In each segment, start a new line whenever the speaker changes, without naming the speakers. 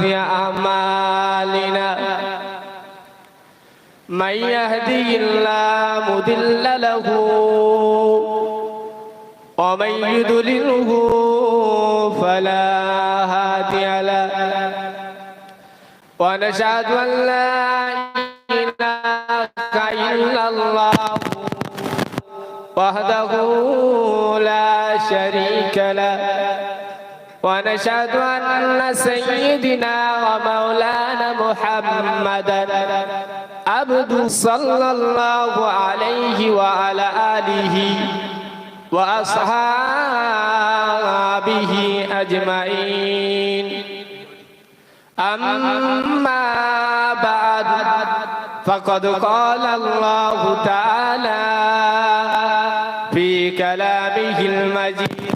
سيئات أعمالنا. من يهدي الله مضل له ومن يضلله فلا هادي له. ونشهد أن لا إله إلا الله وحده لا شريك له. ونشهد أن سيدنا ومولانا محمدا عبد صلى الله عليه وعلى آله وأصحابه أجمعين. أما بعد فقد قال الله تعالى في كلامه المجيد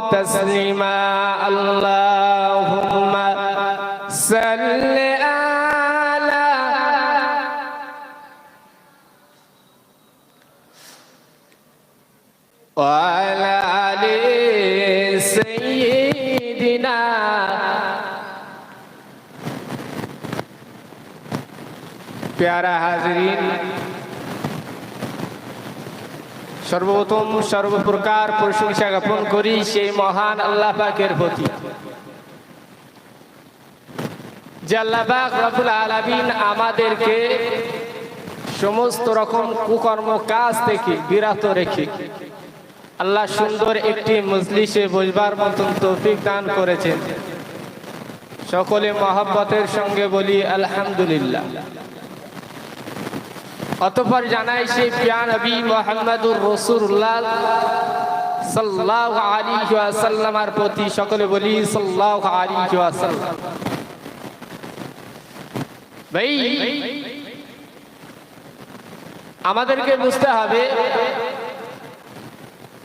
تسليما. اللهم سل على وعلى آل سيدنا प्यारा حاضرين সর্বপ্রথম, সর্বপ্রকার প্রশংসা জ্ঞাপন করি সেই মহান আল্লাহ পাকের প্রতি। পাক আমাদেরকে সমস্ত রকম কুকর্ম কাজ থেকে বিরত রেখে আল্লাহ সুন্দর একটি মজলিসে বসবার মতন তৌফিক দান করেছেন। সকলে মহব্বতের সঙ্গে বলি, আলহামদুলিল্লাহ। অতপর জানাই সে পিয়া নবী মোহাম্মদুর রসুল্লাহ সাল্লাহ আলী সাল্লামার প্রতি সকলে বলি সাল্লাহ আলী সাল্লাম ভাই, আমাদেরকে বুঝতে হবে,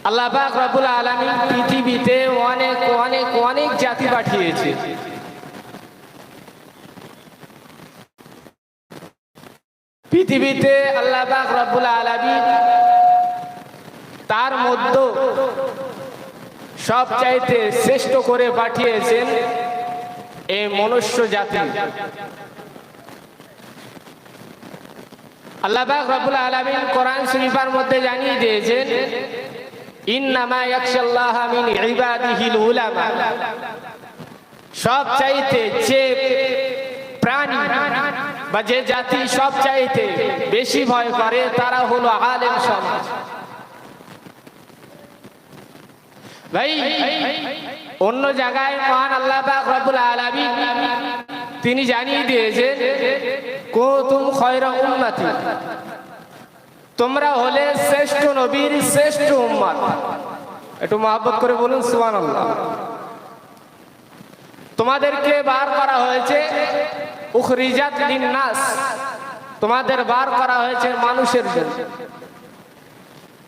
আল্লাহ পাক রব্বুল আলামিন পৃথিবীতে অনেক অনেক অনেক জাতি পাঠিয়েছে। পৃথিবীতে আল্লাহ পাক রব্বুল আলামিন তার মধ্যে সব চাইতে শ্রেষ্ঠ করে পাঠিয়েছেন এই মনুষ্য জাতি। আল্লাহ পাক রব্বুল আলামিন কোরআন শরীফের মধ্যে জানিয়ে দিয়েছেন, ইন্নামা ইয়াখশাল্লাহ মিন ইবাদিহিল উলামা। সব চাইতে যে প্রাণী বা যে জাতি সব চাইতে বেশি ভয় করে, তারা হলো আলেম সমাজ। ভাই, অন্য জায়গায় মহান আল্লাহ পাক রব্বুল আলামিন তিনি জানিয়ে দিয়েছেন কুতুম খয়রা উম্মতি, তোমরা হলে শ্রেষ্ঠ নবীর শ্রেষ্ঠ উম্মত। একটু মহব্বত করে বলুন, সুবহানাল্লাহ। তোমাদেরকে বার করা হয়েছে উখরিজাত লিন্নাস। তোমাদের বার করা হয়েছে মানুষের জন্য।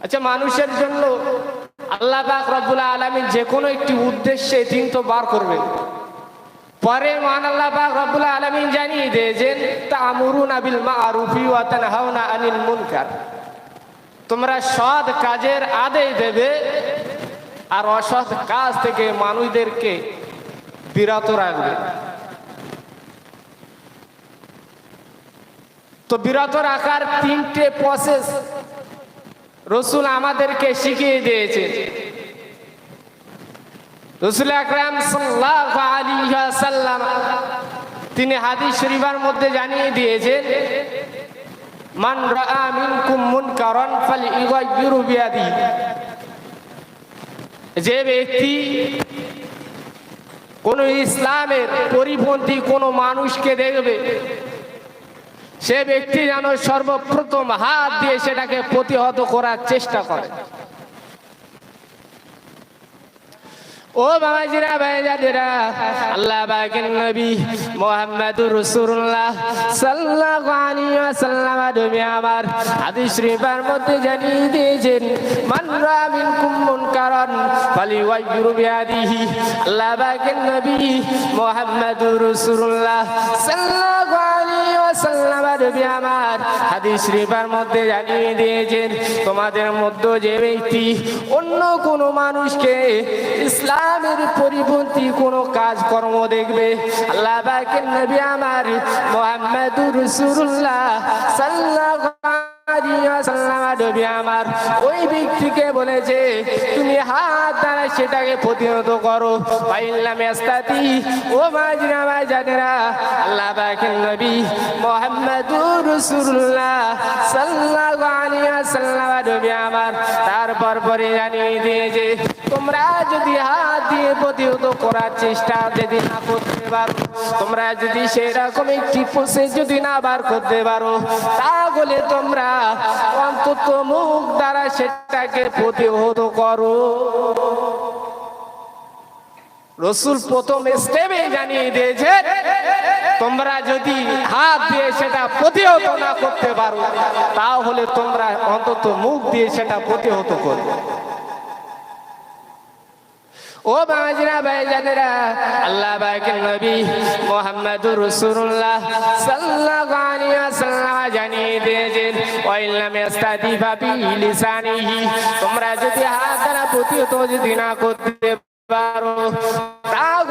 আচ্ছা মানুষের জন্য আল্লাহ পাক রব্বুল আলামিন যে কোনো একটি উদ্দেশ্যে দিন তো বার করবেন। পরে মান আল্লাহ পাক রব্বুল আলামিন জানিয়ে দিয়েছেন তা'মুরুনা বিল মা'রুফি ওয়া তানহাউনা আনিল মুনকার। তোমরা সৎ কাজের আদেশ দেবে আর অসৎ কাজ থেকে মানুষদেরকে বিরত রাখবে। তো বিরত রাখার তিনটে প্রসেস রসুল আমাদেরকে শিখিয়ে দিয়েছে। রসুল আকরাম ওয়াসাল্লাম তিনি হাদিস শরীফের মধ্যে জানিয়ে দিয়েছেন, মান মিনকুম ফালইগাইয়িরু বিয়াদি। যে ব্যক্তি কোন ইসলামের পরিপন্থী কোন মানুষকে দেখবে সে ব্যক্তি যেন সর্বপ্রথম হাত দিয়ে সেটাকে প্রতিহত করার চেষ্টা করে। ও বাবাজিরা, ভাইজানেরা, আল্লাহ বাকের নবী মোহাম্মদুর রাসূলুল্লাহ সাল্লাল্লাহু আলাইহি নবী আমার হাদিস শরীফের মধ্যে জানিয়ে দিয়েছেন, মান রা মিনকুম মুনকারান আল্লাহ বাকের নবী মোহাম্মদুর রাসূলুল্লাহ সাল্লাল্লাহু জানিয়ে দিয়েছেন, তোমাদের মধ্যে যে ব্যক্তি অন্য কোনো মানুষকে ইসলামের পরিপন্থী কোনো কাজকর্ম দেখবে, আল্লাহ বাকের নবী আমার মোহাম্মদুর রাসূলুল্লাহ সাল্লাল্লাহু আমার ওই ব্যক্তিকে বলেছে, তুমি হাত দ্বারা সেটাকে প্রতিহত করো। পাইলাম ইস্তাতি ও আল্লাহ বাকের নবী মোহাম্মদুর রাসূলুল্লাহ সাল্লাল্লাহু আলাইহি ওয়াসাল্লাম, নবী আমার। তারপর পরে জানিয়ে দিয়েছে, তোমরা যদি হাত দিয়ে প্রতিহত করার চেষ্টা যদি না করতে পারো, তোমরা যদি সেরকম একটি প্রসেস যদি না বার করতে পারো, তাহলে তোমরা অন্তত মুখ দ্বারা সেটাকে প্রতিহত করো। রসুল প্রথম স্টেপে জানিয়ে দিয়েছে, তোমরা যদি হাত দিয়ে সেটা প্রতিহত না করতে পারো, তাহলে তোমরা অন্তত মুখ দিয়ে সেটা প্রতিহত করবে। ও বাজরা ভাইজানেরা, আল্লাহ পাকের নবী মোহাম্মদুর রাসূলুল্লাহ সাল্লাল্লাহু আলাইহি ওয়াসাল্লাম জানিয়ে দিয়েছেন, ওয়াইল্লাম ইস্তাদিফা বি লিসানিহি। তোমরা যদি হাত দ্বারা প্রতিহত যদি না করতে পারো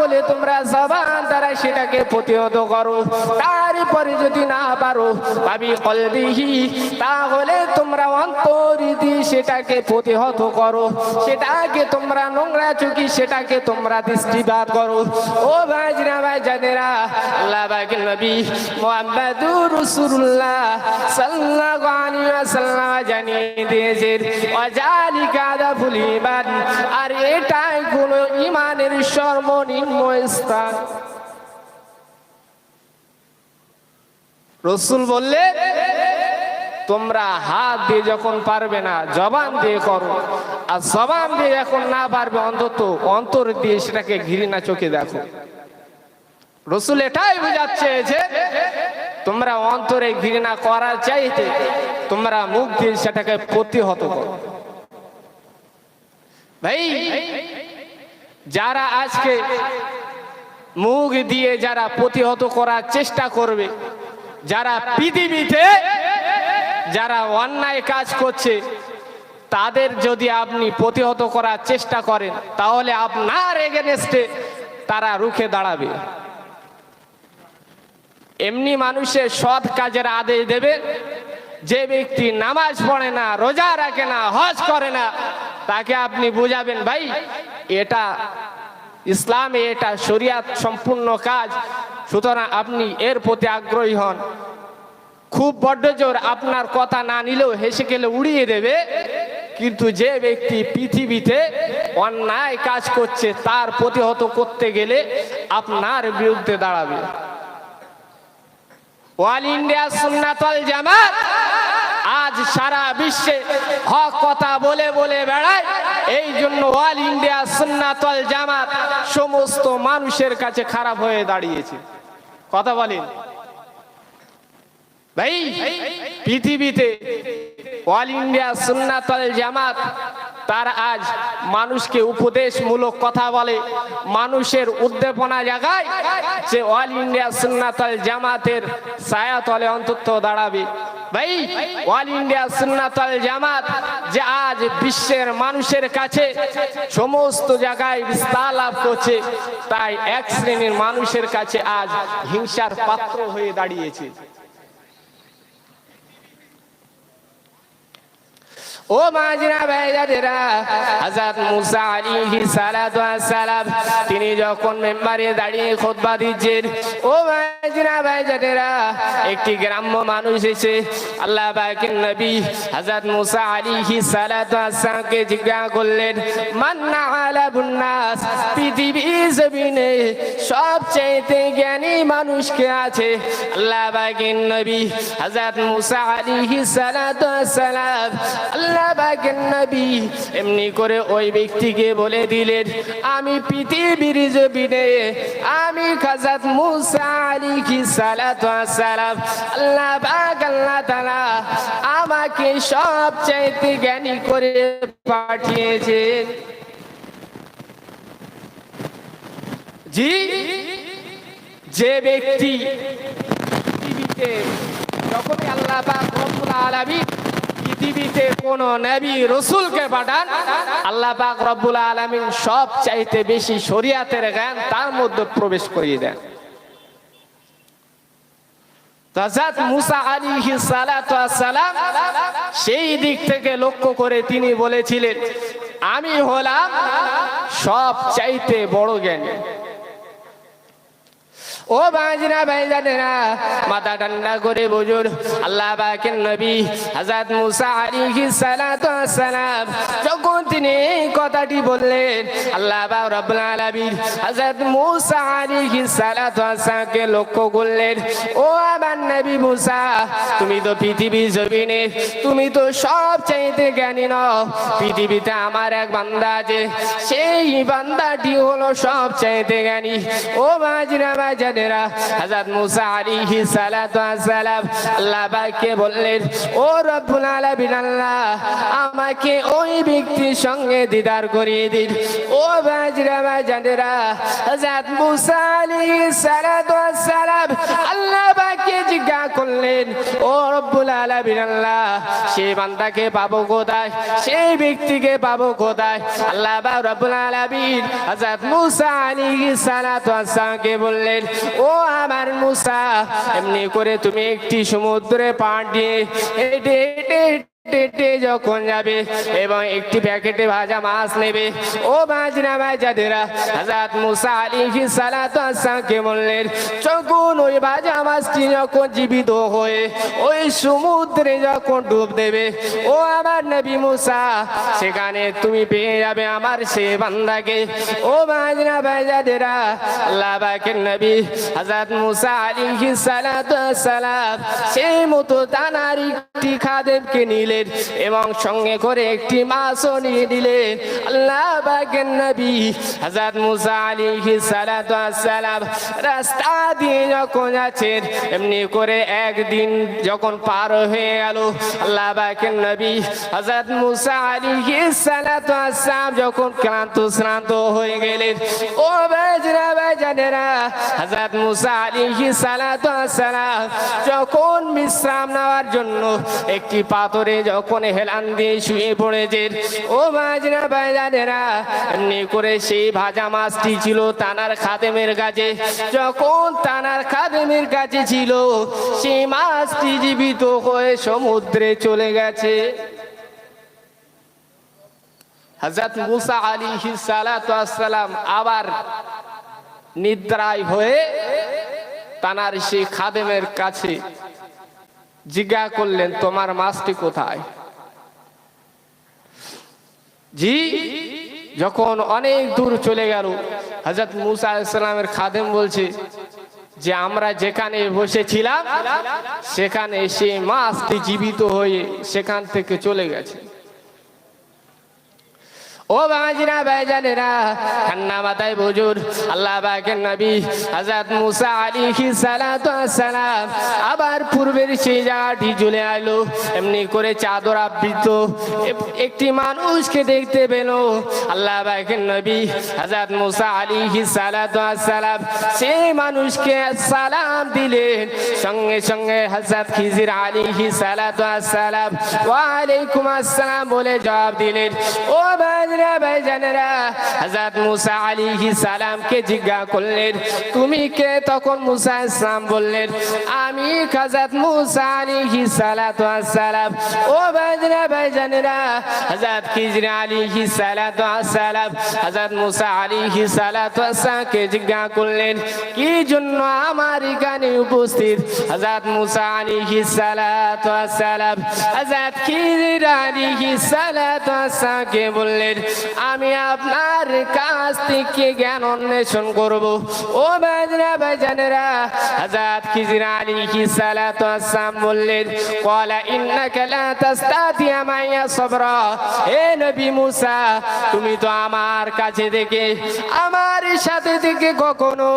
তাহলে তোমরা জবান দ্বারা সেটাকে প্রতিহত করো। তারপরে যদি না পারো, ভাবি কলবিহি তাহলে তোমরা অন্তর দিয়ে সেটাকে প্রতিহত করো। সেটাকে তোমরা নোংরা চুকি সেটাকে তোমরা দৃষ্টিপাত করো। ও ভাইজরা ভাই জানেরা আল্লাহ বাকির নবী মুহাম্মাদুর রাসূলুল্লাহ সাল্লাল্লাহু আলাইহি ওয়াসাল্লাম জানিয়ে দিয়েছেন, ওয়াজালিকা দাফুল ঈমান। আর এটাই হলো ইমানের সর্বনিম্ন স্থান রসুল বললে, তোমরা হাত দিয়ে যখন পারবে না, জবান দিয়ে করো। আর জবান দিয়ে যখন না পারবে, অন্তত অন্তর দিয়ে সেটাকে ঘৃণা চোখে দেখো। রসুল এটাই বোঝাচ্ছে যে, তোমরা অন্তরে ঘৃণা করার চাইতে তোমরা মুখ দিয়ে সেটাকে প্রতিহত করো। ভাই যারা আজকে মুখ দিয়ে যারা প্রতিহত করার চেষ্টা করবে, যারা পৃথিবীতে যারা অন্যায় কাজ করছে, তাদের যদি আপনি প্রতিহত করার চেষ্টা করেন, তাহলে আপনার এগেনস্টে তারা রুখে দাঁড়াবে। এমনি মানুষের সৎ কাজের আদেশ দেবে, যে ব্যক্তি নামাজ পড়ে না, রোজা রাখে না, হজ করে না তাকে আপনি বুঝাবেন, ভাই, এটা ইসলামে এটা শরিয়াত সম্পূর্ণ কাজ। সুতরাং আপনি এর প্রতি আগ্রহী হন। খুব বড্ড জোর আপনার কথা না নিলেও হেসে গেলে উড়িয়ে দেবে। কিন্তু যে ব্যক্তি পৃথিবীতে অন্যায় কাজ করছে, তার প্রতিহত করতে গেলে আপনার বিরুদ্ধে দাঁড়াবে। All India Sunnatul Jamaat. আজ সারা বিশ্বে হক কথা বলে বলে বেড়ায়। এই জন্য অল ইন্ডিয়া সুন্নাতল জামাত সমস্ত মানুষের কাছে খারাপ হয়ে দাঁড়িয়েছে। কথা বলেন। ভাই, পৃথিবীতে অল ইন্ডিয়া সুন্নাতল জামাত তার আজ মানুষকে উপদেশমূলক কথা বলে, মানুষের উদ্দীপনা জাগায় যে অল ইন্ডিয়া সুন্নাতল জামাতের ছায়াতলে অন্তত দাঁড়াবে। ভাই, অল ইন্ডিয়া সুন্নাতল জামাত যে আজ বিশ্বের মানুষের কাছে সমস্ত জায়গায় বিস্তার লাভ করছে, তাই এক শ্রেণির মানুষের কাছে আজ হিংসার পাত্র হয়ে দাঁড়িয়েছে। ও মাজরা ভাইজাদেরা হাজার মুসা আলী সালাম তিনি যখন মেম্বারে দাঁড়িয়ে খুতবা দিচ্ছেন, ও ভাইজানেরা একটি গ্রাম্য মানুষ এসে আল্লাহ করলেন আলা সবচেয়ে জ্ঞানী মানুষকে আছে? আল্লাহ বাগের নবী মুসা নবী এমনি করে ওই ব্যক্তিকে বলে দিলেন, আমি পৃথিবীর আমি হযরত মুসা আলাইহি সালাতু সালাম আল্লাহ পাক, আল্লাহ তাআলা আমাকে সবচাইতে জ্ঞানী করে পাঠিয়েছেন। জি, যে ব্যক্তি পৃথিবীতে, যখনই আল্লাহ পাক রব্বুল আলামিন পৃথিবীতে কোন নবী, রসুলকে পাঠান, আল্লাহ পাক রব্বুল আলামিন সব চাইতে বেশি শরিয়াতের জ্ঞান তার মধ্যে প্রবেশ করিয়ে দেন। হযরত মুসা সালাতু সালাম সেই দিক থেকে লক্ষ্য করে তিনি বলেছিলেন, আমি হলাম সব চাইতে বড় জ্ঞানী। ও বাজনা ভাইজানেরা মাথা ঠান্ডা করে বুঝুন আল্লাহ পাকের নবী হযরত মুসা যখন তিনি কথাটি বললেন, আল্লাহ পাক রব্বুল আলামিন মুসা লক্ষ্য করলেন, ও আমার নবী মুসা, তুমি তো পৃথিবীর জমিনে, তুমি তো সব চাইতে জ্ঞানী নও, পৃথিবীতে আমার এক বান্দা আছে, সেই বান্দাটি হলো সব চাইতে জ্ঞানী। ও বাজনা বাজানেরা হযরত মুসা আলাইহি সালাতু সালাম আল্লাহ পাককে বললেন, ও রব্বুল আলামিন আল্লাহ, আমাকে ওই ব্যক্তির সঙ্গে দিদার করিয়ে দিন। ও বাজনা বাজানেরা, হযরত মুসা আলাইহি সালাতু সালাম আল্লাহ পাককে জিজ্ঞাসা করলেন, ও রব্বুল আলামিন আল্লাহ সেই বান্দাকে পাবো কোথায়? সেই ব্যক্তিকে পাবো কোথায়? আল্লাহ পাক রব্বুল আলামিন হযরত মুসা আলাইহিস সালাতু ওয়াসসালামকে বললেন ও আমার মুসা এমনি করে তুমি একটি সমুদ্রে পাঠিয়ে যখন যাবে এবং একটি প্যাকেটে ভাজা মাছ নেবে, ও মাঝরা ভাজাদেরা হাজাত মুসা আলিহি সালাতু আসসালামকে বললেন, যখন ওই ভাজা মাছটি যখন জীবিত হয়ে ওই সমুদ্রে যখন ডুব দেবে, ও আমার নবী মুসা, সেখানে তুমি পেয়ে যাবে আমার সে বান্দাকে। ও মাঝরা ভাজাদেরা আল্লাহ পাকের নবী হাজাত মুসা আলিহি সালাতু আসসালাম সেই মতো তানার একটি খাদেমকে নিলেন এবং সঙ্গে করে একটি মাছও নিয়ে দিলেন আল্লাহ নবী হযরত মুসা সালাতু আসসালাম রাস্তা দিয়ে যখন যাচ্ছেন এমনি করে একদিন যখন পার হয়ে গেল, আল্লাহ বাগের নবী হযরত মুসা সালাতু আসসালাম যখন ক্লান্ত শ্রান্ত হয়ে গেলেন, ও বাজরা বাজানেরা হযরত মুসা সালাতু আসসালাম যখন বিশ্রাম নেওয়ার জন্য একটি পাথরে যখন হেলান দিয়ে শুয়ে পড়েছেন ও বাজনা বাজানেরা এমনি করে সেই ভাজা মাছটি ছিল তানার খাদেমের কাছে। যখন তানার খাদেমের কাছে ছিল, সেই মাছটি জীবিত হয়ে সমুদ্রে চলে গেছে। হজরত মুসা আলী সালাম আবার নিদ্রায় হয়ে তানার সেই খাদেমের কাছে জিজ্ঞা করলেন, তোমার মাছটি কোথায়? জি, যখন অনেক দূর চলে গেল হজরত মুসা ইসলামের খাদেম বলছে যে, আমরা যেখানে বসেছিলাম, সেখানে সে মাছটি জীবিত হয়ে সেখান থেকে চলে গেছে। ও বাজিনা ভাইজানেরা ঠান্ডা মাথায় বুঝুন আল্লাহ পাকের নবী হযরত মুসা আলাইহি সালাতু সালাম আবার পূর্বের সেই জায়গাটি চলে আলো এমনি করে চাদর আবৃত, একটি মানুষকে দেখতে পেল, আল্লাহ পাকের নবী হযরত মুসা আলাইহি সালাতু সালাম সেই মানুষকে সালাম দিলেন, সঙ্গে সঙ্গে হযরত খিজির আলাইহি সালাতু সালাম ওয়া আলাইকুম আসসালাম বলে জবাব দিলেন, ও ভাই ভাইরা মুসা আলাইহিস সালামকে জিজ্ঞাসা করলেন, তুমি তখন মুসা ইসলাম বললেন, আমি হযরত মুসা আলাইহিস সালাতু সালাম ও ভাইরা ভাইজানেরা, হযরত খিজর আলাইহিস সালাতু সালাম হযরত মুসা আলাইহিস সালাতু সালামকে জিজ্ঞাসা করলেন, কি জন্য আমার এখানে উপস্থিত? হযরত মুসা আলাইহিস সালাতু সালাম হযরত খিজর আলাইহিস সালাতু সালামকে বললেন আমি আপনার কাছ থেকে জ্ঞান অন্বেষণ করব। ও বাজরা বাজানেরা হাজাত খিজির আলাইহি সালাতু আসসালাম বললেন, ক্বালা ইন্নাকা লা তাস্তাতিয়া মাইয়া সাবরা। হে নবী মুসা, তুমি তো আমার কাছে থেকে, আমার সাথে থেকে কখনো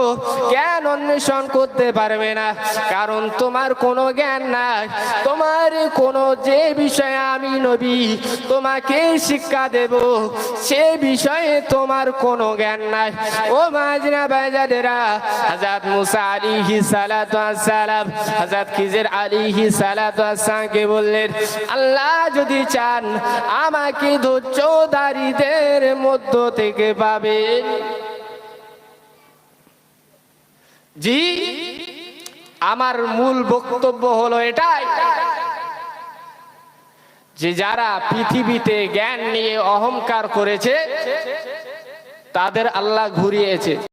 জ্ঞান অন্বেষণ করতে পারবে না। কারণ তোমার কোনো জ্ঞান নাই, তোমার কোনো যে বিষয়ে আমি নবী তোমাকে শিক্ষা দেব, সে বিষয়ে তোমার কোনো জ্ঞান নাই। ও মাজরা বাজারেরা হাজাত মুসা সালাতু বললেন, আল্লাহ যদি চান, আমাকে ধৈর্যধারীদের মধ্য থেকে পাবেন। জি, আমার মূল বক্তব্য হলো এটাই। যে যারা পৃথিবীতে জ্ঞান নিয়ে অহংকার করেছে, তাদের আল্লাহ ঘুরিয়েছে।